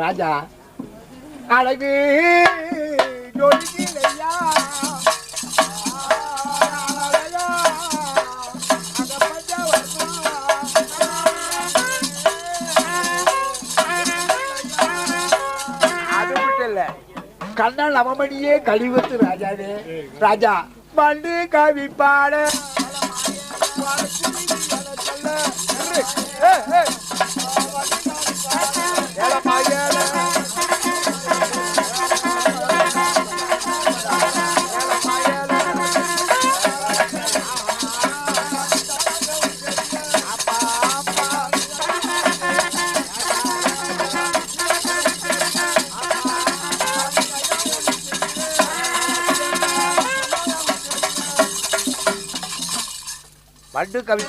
ராஜா. அழகு ஜொலிக்கிலையா அழகா, அது மட்டும் இல்ல கண்ணால் நவமணியே கழிவுத்து ராஜாவே. ராஜா மண்டு கவி பாட. பட்டு கவி